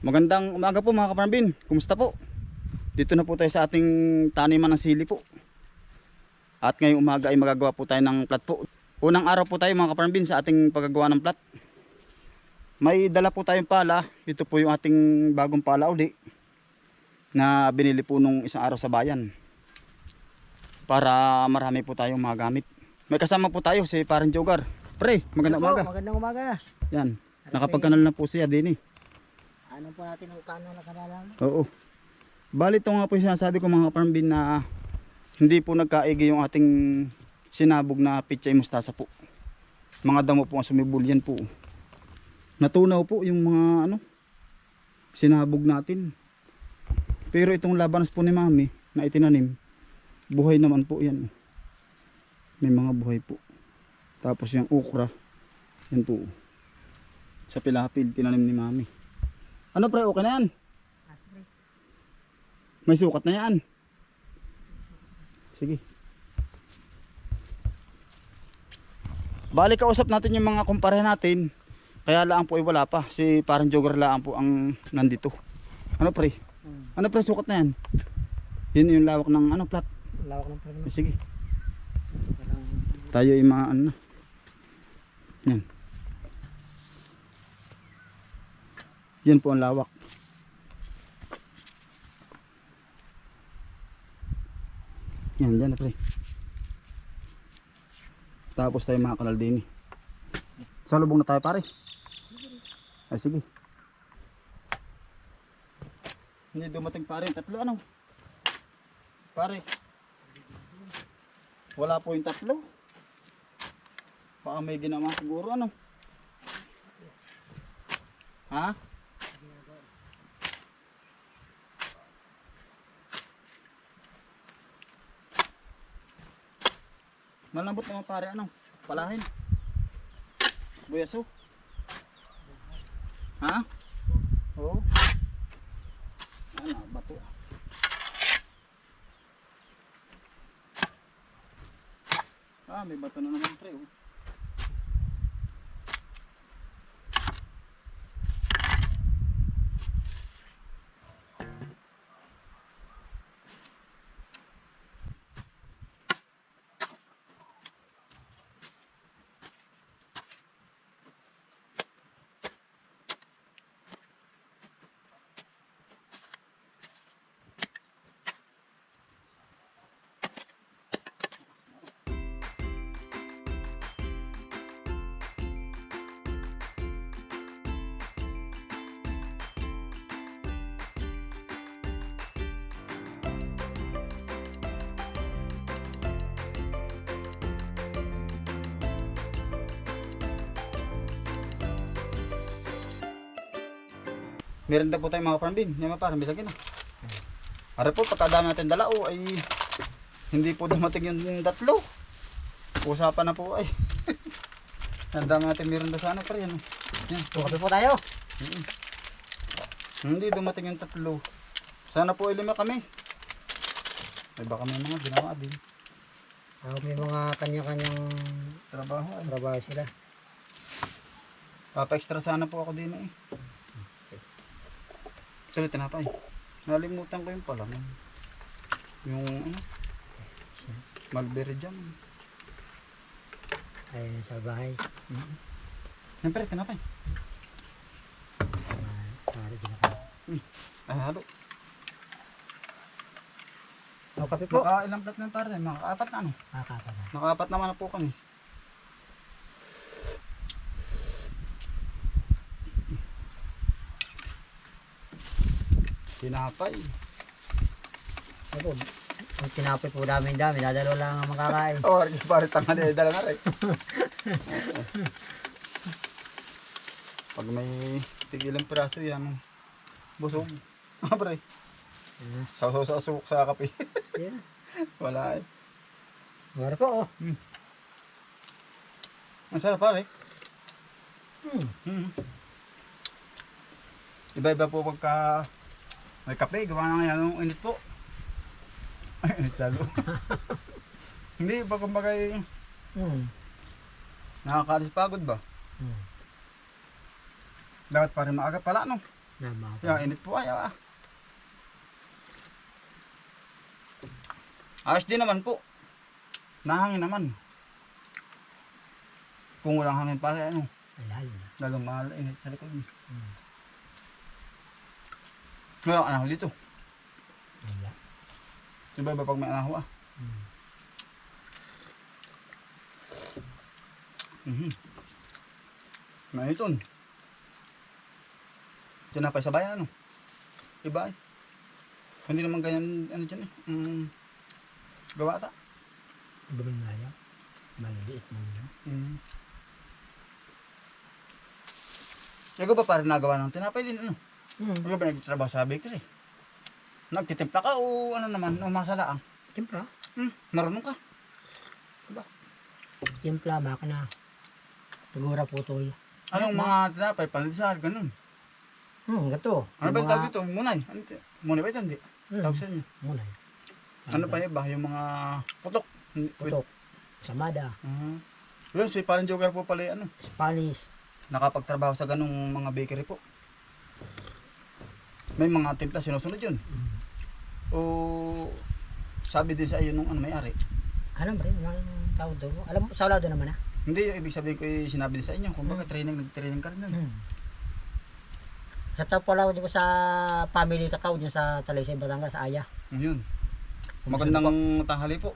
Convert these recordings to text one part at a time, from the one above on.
Magandang umaga po mga kaparambin. Kumusta po? Dito na po tayo sa ating taniman ng sili po. At ngayong umaga ay magagawa po tayo ng plat po. Unang araw po tayo mga kaparambin sa ating paggagawa ng plat. May dala po tayong pala. Ito po yung ating bagong pala uli. Na binili po nung isang araw sa bayan. Para marami po tayong magamit. May kasama po tayo si Parang Jogar. Pre, magandang umaga. Magandang umaga. Yan. Nakapagkanal na po siya din eh. Ano po natin ang kanal na kanalan? Oo. Bali ito nga po yung sinasabi ko mga kaparambin na hindi po nagkaigi yung ating sinabog na pichay mustasa po. Mga damo po ang sumibol yan po. Natunaw po yung mga ano sinabog natin. Pero itong labanas po ni mami na itinanim, buhay naman po yan. May mga buhay po. Tapos yung okra, yan po. Sa pilapil, tinanim ni mami. Ano pre, okay na yan? May sukat na yan. Sige. Bali kausap natin yung mga kumpare natin. Kaya lang po ay wala pa. Si parang jogger lang po ang nandito. Ano pre? Ano pre sukat na yan? Yun yung lawak ng ano plat. Lawak ng pagano. Sige. Tayo yung mga ano. na. Yan. Yan po ang lawak. Yan, dyan na pre. Tapos tayo mga kanal din. Sa lubong na tayo pare. Ay sige. Hindi dumating pare. Tatlo ano? Pare. Wala po yung tatlo. Baka may ginawa siguro ano. Ha? Malambot naman pare ano? Palahin. Buyaso. Ha? Oo. Ano, bato. Ah, may bato na naman pre. Oh. Meron po tayo mga parambin. Yan mga parang bisagin na. Ara po, pagkadami natin dala o ay hindi po dumating yung tatlo. Usapan na po ay. Ang dami natin meron na sana pa rin. Yan. Tukapi po tayo. Mm. Hindi dumating yung tatlo. Sana po ay lima kami. Ay baka may mga ginawa din. Ah, may mga kanya-kanyang Trabaho trabaho sila. Papa-extra sana po ako din eh. Sorry, tinapay. Nalimutan ko yung pala. Yung ano? Mulberry jam. Ayun sa bahay. Yan pare, tinapay. Pare ginaka. Ay, halo. O, kape po. Naka ilang plat na pare? Nakaapat na ano? Nakakata na. Nakaapat naman na po kami. Tinapay. Ako, ang tinapay po dami dami. Dadalo lang ang makakain. Oh, pare tanga na dala na rin. Pag may tigilang piraso yan, busog. Ah, pre. Ah, Sa sa sa sa, sa kape. Yan. Wala eh. Mara po, oh. Ang sarap pare. Hmm. Mm. Iba-iba po pagka may kape, gawa na nga yan ng init po. Ay, init lalo. Hindi, pag kumbaga eh, Hmm. nakakaalis pagod ba? Hmm. Dapat pa rin maaga pala, no? Nama. Kaya init po ay, ah. Ayos din naman po. Nahangin naman. Kung walang hangin pare, ano, Alalo na. lalong mahal init sa likod. Hmm. Ngayon, ano dito? Wala. Iba iba pag may anaho ah. Hmm. Mhm. Ngayon. Tinapay sa bayan ano? Iba eh. Hindi naman ganyan ano dyan eh. Mm, gawa ata. Iba ba yung malayo? Maliliit man yun. Mm. Ikaw ba parang nagawa ng tinapay din ano? Hmm. Ikaw ba nagtatrabaho sa bakery? Nagtitimpla ka o ano naman, o masalaang? Timpla. Hmm, marunong ka. Timpla, baka na. Sigura putoy. Anong mga tinapay, pandesal, ganun. Hmm, gato. Ano ba Yung yung tawag dito? Munay. Ano? Munay ba ito? Hindi. Hmm, Tawag sa inyo. Muna. Ano pa iba? Yung mga putok. Putok. Samada. Ah. Yun, si parang joker po pala yung ano. Spanish. Nakapagtrabaho sa ganung mga bakery po. May mga timpla sinusunod yun. O sabi din sa iyo nung ano may-ari. Alam ba rin, ang tawag doon? Alam mo, sa lado naman ah. Hindi, yung ibig sabihin ko eh, sinabi din sa inyo. Kung baka training, nag-training ka rin nun. Hmm. Sa pala di ko sa family kakao dyan sa Talisay, Batangas, sa Aya. Yun. Magandang tanghali po.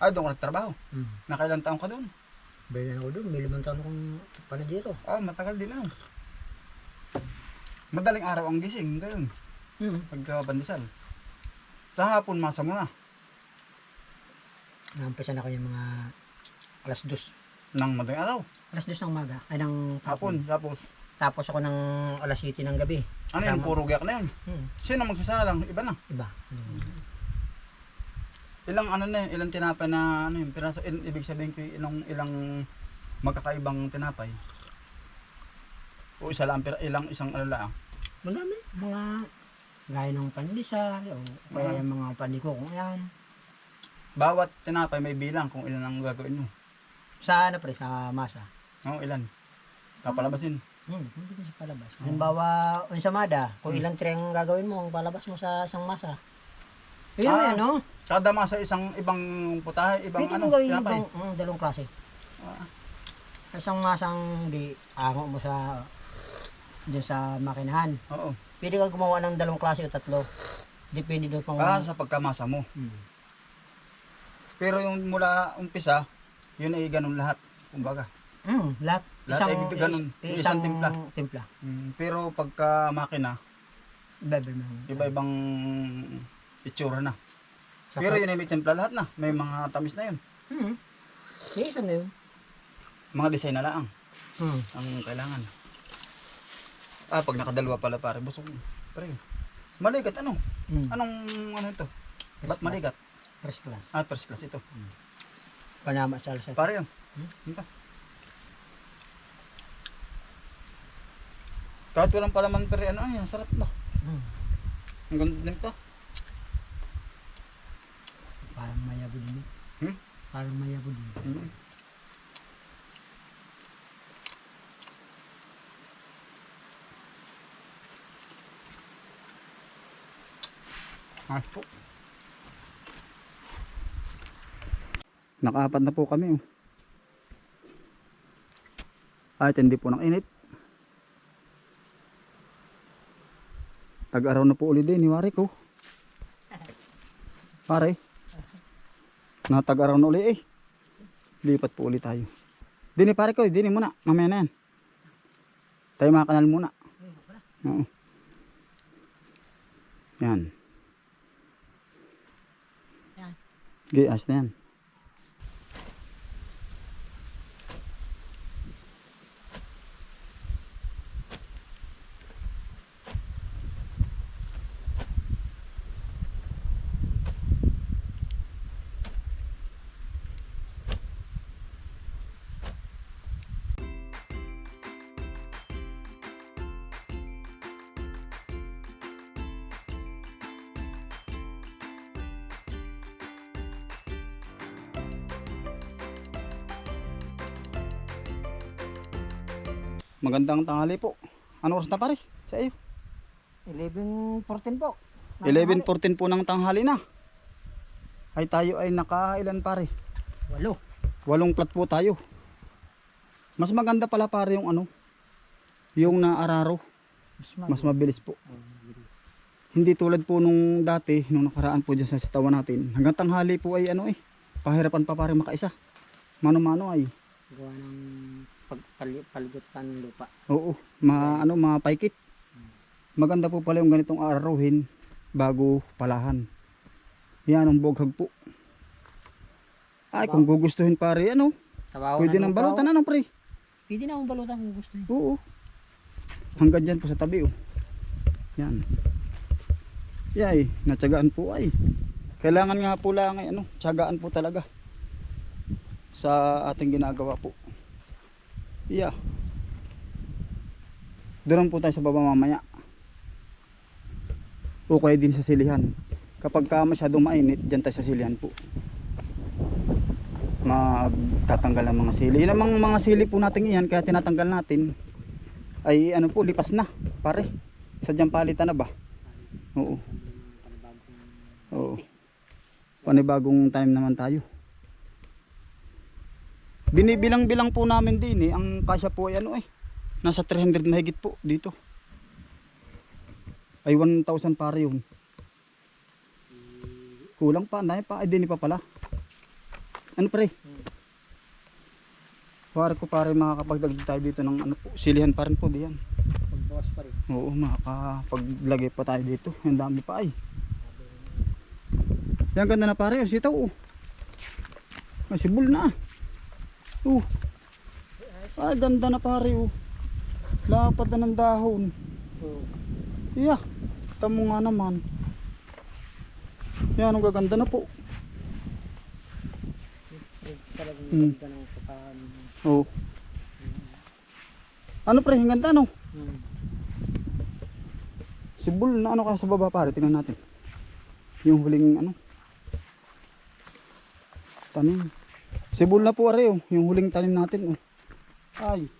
Ay, doon ka nagtrabaho. Hmm. Nakailang taong ka doon? Na ako doon, may limang taon akong panadero. Ah, matagal din ano. Madaling araw ang gising, gayon. Hmm. Pagkabandisal. Sa hapon, masa mo na. Nampisa na ko yung mga alas dos. Nang madaling araw. Alas dos ng umaga, ay ng Hapon, hapon. tapos. Tapos ako ng alas 7 ng gabi. Ano yung puro gayak na yun? Hmm. Sino magsasalang? Iba na. Iba. Hmm. Ilang ano na yun, ilang tinapay na ano yun, piraso, il- ibig sabihin ko yung ilang, ilang magkakaibang tinapay. O isa lang, pira- ilang isang ano lang. Marami. Mga gaya ng pandesal o kaya Ah. yung mga paniko kung yan. Bawat tinapay may bilang kung ilan ang gagawin mo. Sa ano pre, sa masa. O ilan. Papalabasin. Hmm, hindi ko siya palabas. Halimbawa, yung sa mada, kung Hmm. ilang tray ang gagawin mo, ang palabas mo sa isang masa. Yun Ah, yan, no? Kada masa isang ibang putahe, ibang Pwede ano, mo gawin tinapay. ibang mm, dalawang klase. Ah, Isang masang di ango mo sa dyan sa makinahan. oo. Pwede ka gumawa ng dalawang klase o tatlo. Depende doon pang... Ah, sa pagkamasa mo. Hmm. Pero yung mula umpisa, yun ay ganun lahat. Kumbaga. Mm, lahat. Lahat ay ganun. is- Isang timpla. timpla. Mm, pero pagka makina, iba-ibang itsura na. Sa Pero yun ay may timpla lahat na. May mga tamis na yun. Hmm. Isa na yun. Mga design na lang Hmm. ang kailangan. Ah, pag nakadalawa pala pare, busog. Pare. Maligat ano? Hmm. Anong ano ito? Ba't maligat? First class. Ah, first class ito. Panama sa alsa. Pare yun. Hmm? Ito. Kahit walang palaman pero ano, ay, sarap ba? Hmm. Ang ganda din pa. Parang mayabo din. Hmm? Parang mayabo din. Mm. Ah, po. Nakaapat na po kami. Oh. Ay, hindi po ng init. Tag-araw na po ulit din, ni Wari ko. Pare. Natag-araw na uli eh. Lipat po ulit tayo. Dini pare ko, dini muna. Mamaya na yan. Tayo mga kanal muna. Oo. Yan. Okay, ayos na yan. Magandang tanghali po. Ano oras na pare? Sa iyo. 11.14 po. 11.14 po ng tanghali na. Ay tayo ay nakailan pare? Walo. Walong plat po tayo. Mas maganda pala pare yung ano, yung naararo. Mas mabilis po. Hindi tulad po nung dati, nung nakaraan po dyan sa sitawan natin. Hanggang tanghali po ay ano eh, pahirapan pa pare makaisa. Mano-mano ay. Gawa ng pagpaligot pa ng lupa. Oo, ma ano, mapaikit. Maganda po pala yung ganitong araruhin bago palahan. Yan ang boghag po. Ay, kung gugustuhin pare, ano, Tabawan pwede nang balutan, ano pre? Pwede na akong balutan kung gusto niyo. Oo. Hanggang dyan po sa tabi, oh. Yan. Yay, natsagaan po ay. Kailangan nga po lang ay, ano, tsagaan po talaga. Sa ating ginagawa po. Yeah. Doon po tayo sa baba mamaya. O kaya din sa silihan. Kapag ka masyadong mainit, dyan tayo sa silihan po. Magtatanggal ang mga sili. Yun ang mga, sili po natin iyan, kaya tinatanggal natin. Ay ano po, lipas na. Pare, sadyang palitan na ba? Oo. Oo. Panibagong time naman tayo. Binibilang-bilang po namin din eh. Ang kasya po ay ano eh. Nasa 300 na higit po dito. Ay 1,000 pare yun. Kulang pa, dahil pa. Ay din pa pala. Ano pre? Pare ko pare makakapagdagdag tayo dito ng ano po. Silihan pa rin po diyan. Pagbawas pa rin. Oo, makakapaglagay pa tayo dito. Ang dami pa ay. Yan ganda na pare, oh, sitaw oh. Ay, sibol na. Oh. Ay, ganda na pare oh. Lapad na ng dahon. Oo. Iya, tamo nga naman. Yan, ang gaganda na po. Talagang Hmm. ganda ng pagkakan. Oh. Ano pre, ang ganda no? Hmm. Sibol na ano kaya sa baba pare, tingnan natin. Yung huling ano. Tanim. Sibol na po are oh, yung huling tanim natin oh. Ay.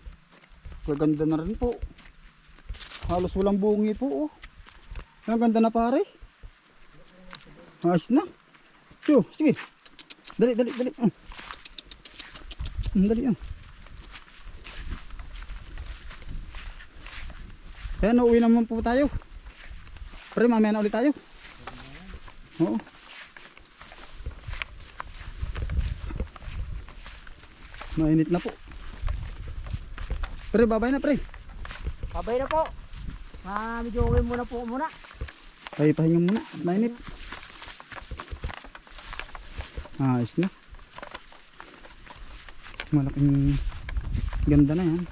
Gaganda na rin po. Halos walang bungi po oh. Ang ganda na pare. Ayos na. Tiyo, sige. Dali, dali, dali. Mm, dali oh. Ayan, uuwi naman po tayo. Pre, mamaya na ulit tayo. Oo. Mainit na po. Pre, babay na pre. Babay na po. Ah, medyo uwi muna po muna. Tayo pahinga muna. Mainit. Ayos na. Malaking ganda na yan.